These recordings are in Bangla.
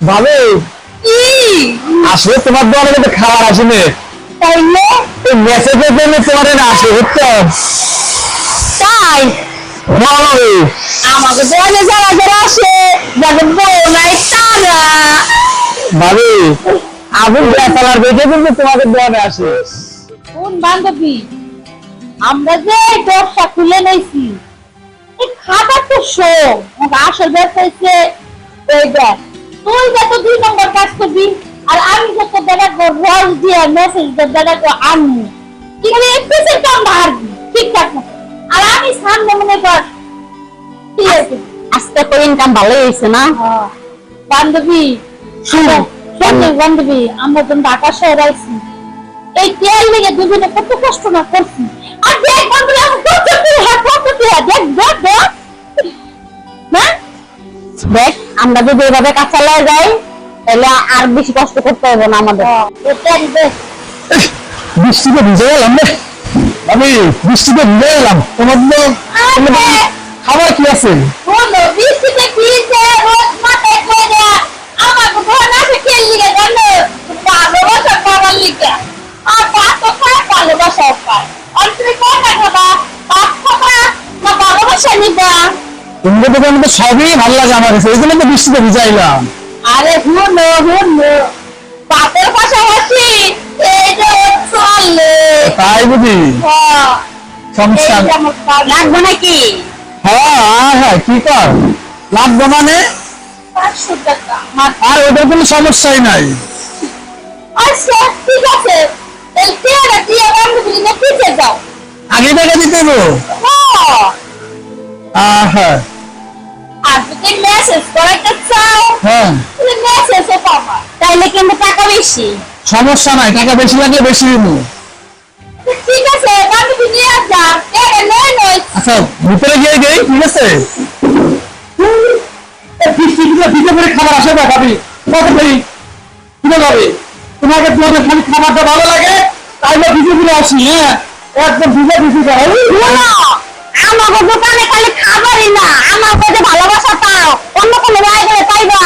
ভাবে আসলে তোমার দোকানে কিন্তু খাবার আসেনি। তাইলে এই মেসেজের জন্য তোমার না আসে বুঝছ? তাই? ভাবে। আমাকে দোকানে যারা যারা আসে যাদের বউ নাই তারা। ভাবি আমি বেসালার দেখে কিন্তু তোমাদের দোকানে আসে। কোন বান্ধবী? আমরা যে ব্যবসা খুলে নিয়েছি এই খাবার তো শো আসল ব্যবসা হচ্ছে এই দেখ তুই যত দুই নম্বর কাজ করবি আর আমি যত বেড়াবো রস দিয়ে মেসেজ দিয়ে বেড়াবো আনব। কিন্তু এই পিসের কাম মারবি ঠিকঠাক মতো। আর আমি সামনে মনে কর ঠিক আছে আজকে তো ইনকাম ভালোই হয়েছে না? হ্যাঁ। বান্ধবী শোনো শোনো বান্ধবী আমরা তো ঢাকা শহরে আইছি এই তেল লেগে দুজনে কত কষ্ট না করছি। আর দেখ বান্ধবী আমি কত কি হ্যাঁ কত কি হ্যাঁ দেখ দেখ দেখ। না দেখ আমরা যদি এভাবে কাঁচালায় যাই তাহলে আর বেশি কষ্ট করতে হবে না আমাদের। বৃষ্টিতে ভিজে গেলাম রে। আমি বৃষ্টিতে ভিজে গেলাম। তোমার তো খাবার কি আছে? বৃষ্টিতে ভিজে আমার ঘর ভালোবাসা করার লিগে আর পাঁচ খায় ভালোবাসা পায় আর তুমি কোন খাবা? পাঁচ খাবা না ভালোবাসা নিবা? তোমাদের দোকানে তো সবই ভালো লাগে আমার কাছে। এই জন্য তো বৃষ্টিতে ভিজাইলাম। আরে হুনো হুনো পাপের পাশাপাশি এই যে চলে তাই বুঝি? হ্যাঁ, লাগবে নাকি? হ্যাঁ হ্যাঁ হ্যাঁ কি কর? লাগবে মানে? আর ওদের কোনো সমস্যাই নাই। আচ্ছা ঠিক আছে। আগে টাকা দিতে দেবো হ্যাঁ, আহ, হ্যাঁ। আর যদি মেসেজ করাইতে চাও? হ্যাঁ। তুমি মেসেজও পাবা। তাইলে কিন্তু টাকা বেশি। সমস্যা নাই টাকা বেশি লাগলে বেশি দেবো। ঠিক আছে বান্ধবী নিয়ে নয় নয় আচ্ছা ভিতরে গিয়ে গেই ঠিক আছে? করে খাবার আসে না ভাবি? কত কিনে যাবে তোমাকে তোমাদের খালি খাবারটা ভালো লাগে তাইলে ভিজে ভিজে আসি হ্যাঁ? একদম ভিজে ভিজে আমাকে দোকানে খালি খাবারই না আমার কাছে ভালোবাসা পাও অন্য কোনো করে পাইবা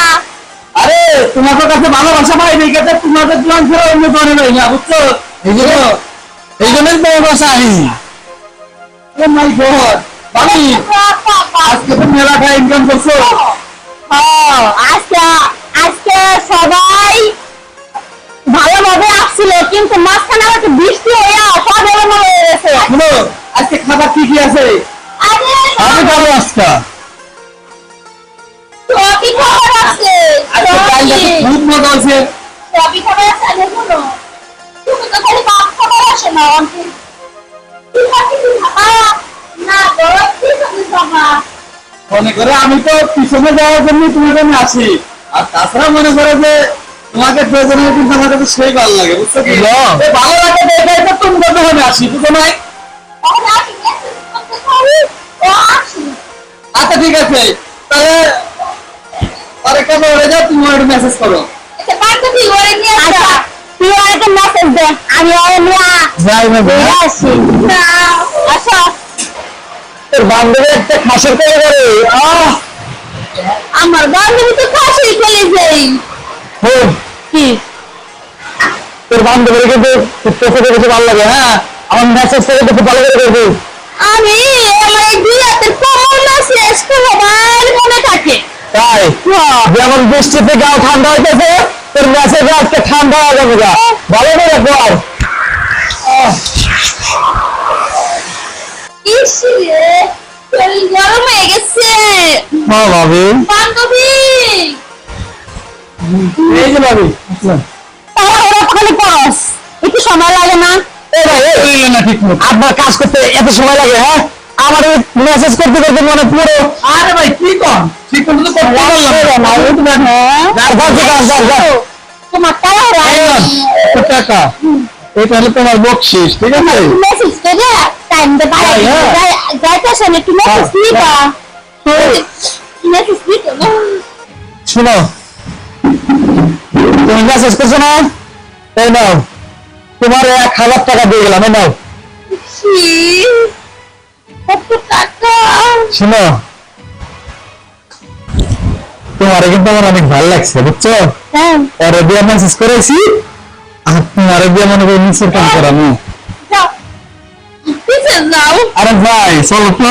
আরে তোমাদের কাছে ভালোবাসা পাই এই কাছে তোমাদের দোকান ছেড়ে অন্য দোকানে নাই না বুঝছ? এই জন্য এই জন্যই তো বাসা ও মাই গড ভাবি আজকে তো মেলা টাকা ইনকাম করছ আজকে আজকে সবাই ভালোভাবে আসছিল কিন্তু মাঝখানে একটু বৃষ্টি সব এলোমেলো হয়ে গেছে। আজকে খাবার কি কি আছে? আমি খাব আজকে আছে। খুব মজা আছে আছে তুমি বাবা মনে করে আমি তো পিছনে যাওয়ার জন্য তোমার জন্য আসি আর তাছাড়া মনে করে যে তোমাকে প্রয়োজনে কিন্তু আমার কাছে সেই ভালো লাগে বুঝছ কি? ভালো লাগে দেখাই তো তোমার আসি বুঝো নাই আচ্ছা ঠিক আছে। তাহলে আরেকটা বলে যাও তুমি একটা মেসেজ করো। ওরে তুই আমাকে মেসেজ দে আমি ওর নিয়ে যাই না আসি তোর বান্ধবী একটা খাসের করে করে আহ! আমার বান্ধবী তো কাছে চলে যাই কি? তোর বান্ধবীর কিন্তু তোকে দেখে ভালো লাগে হ্যাঁ? আমার মেসেজ দেখে ভালো করে করবি আমি আমার দুই হাতের কমল মনে থাকে। তাই? যেমন বৃষ্টিতে গাও ঠান্ডা হইতেছে তোর মেসেজ আজকে ঠান্ডা হয়ে যাবে গা। ভালো করে গরম হয়ে গেছে। হ্যাঁ ভাবি। বান্ধবী। এই যে ভাবি। তাহলে ওরা খালি পড়স। একটু সময় লাগে না? হইল না ঠিক মতো। আপনার কাজ করতে এত সময় লাগে হ্যাঁ আমার মেসেজ করতে করতে মনে পুরো আরে ভাই কি কম ঠিক মতো তো করতে পারলাম না। যাও, যাও, যাও, যাও, যাও। তোমার তারা এই টাকা এটা হলো তোমার বকশিস ঠিক আছে মেসেজ করে টাইম দে বাড়াই। একটু মেসেজ। দিবা মেসেজ দিতে শোনো তুমি মেসেজ করছ না এই নাও তোমার এক হাজার টাকা দিয়ে গেলাম নাও। শোনো তোমার কিন্তু আমার অনেক ভালো লাগছে বুঝছ? হ্যাঁ। পরে দিয়ে মেসেজ করেছি আর তোমার দিয়ে মনে করি নিচের কাম করানো আরে ভাই চলো তো।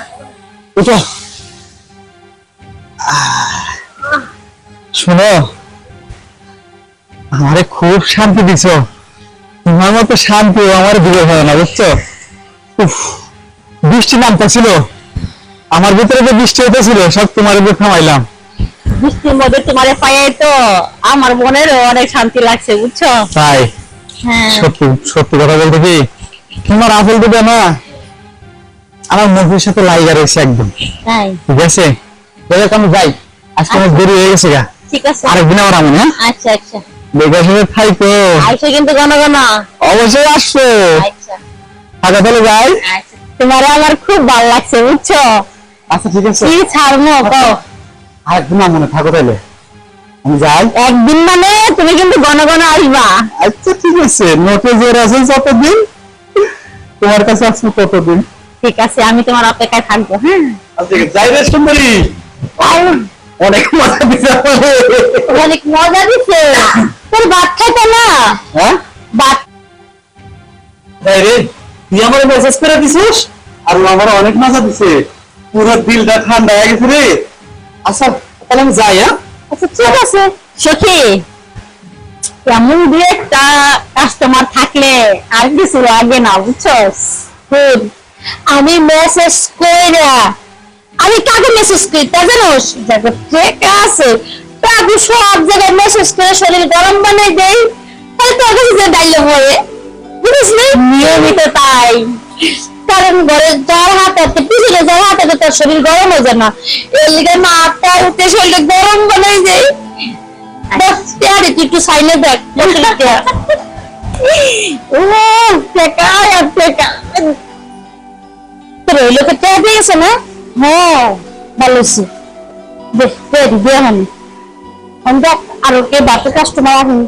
উঠো। শোনো আমারে খুব শান্তি দিছ। তোমার মতো শান্তি আমার হয় না বুঝছ? উফ, বৃষ্টি নামতেছিল। আমার ভিতরে যে বৃষ্টি হতেছিল সব তোমার উপর থামাইলাম। বৃষ্টির মধ্যে তোমার পায়ে তো আমার মনের অনেক শান্তি লাগছে বুঝছ? তাই? হ্যাঁ। সত্যি সত্যি কথা বলতে কি? তোমার আপেল দেবে না? আমার মুখের সাথে লাইগা রয়েছে একদম। তাই? ঠিক আছে? এবার আমি যাই। আজকে অনেক দেরি হয়ে গেছে গা। ঠিক আছে। আরেকদিন আমার আমি হ্যাঁ আচ্ছা আচ্ছা। দেখে শুনে থাইকো আইসো কিন্তু ঘন ঘন। অবশ্যই আসছো আচ্ছা। তাহলে যাই। আচ্ছা। তোমার আমার খুব ভালো লাগছে বুঝছ? আচ্ছা ঠিক আছে। কি ছাড়বো কও আরেকদিন আমার থাকো তাহলে। আমি যাই। একদিন মানে তুমি কিন্তু ঘন ঘন আসবা। আচ্ছা ঠিক আছে। নোটে যে আছে যতদিন তোমার কাছে আসব ততদিন। ঠিক আছে আমি তোমার অপেক্ষায় থাকব হ্যাঁ? আচ্ছা যাই রে সুন্দরী। অনেক মজা দিছে অনেক মজা দিছে। তোর ভাত খাইতো না। হ্যাঁ? তাই রে তুই আমার মেসেজ করে দিছিস? আর আমার অনেক মজা দিছে। পুরো দিলটা ঠান্ডা হয়ে গেছে রে। আচ্ছা তাহলে আমি যাই হ্যাঁ? আচ্ছা ঠিক আছে। সখী এমন দু একটা কাস্টমার থাকলে আর কিছু লাগে না বুঝছস? শোন, আমি মেসেজ করি না আমি কাকে মেসেজ করি? তা জানোস যাকে ঠিক আছে। তাকে সব জায়গায় মেসেজ করে শরীর গরম বানাই দেই। তাহলে তোর কাছে যে ডাইলে হয়ে? বুঝলি নিয়মিত তাই। কারণ ঘরে যার হাত হাতে, পিছনে যার হাত হাতে তার শরীর গরম হয়ে যায় না। এর লিগে মাথা উঠে শরীর গরম বানাই দেয় বস তুই একটু সাইনে দেখ। ও আর টেকা। তোর লোকে টেকা দিয়ে গেছে না? হ্যাঁ ভালো হয়েছে। দেখ দে দে আমি দেখ, আর কে বাপের কাস্টমার আসেনি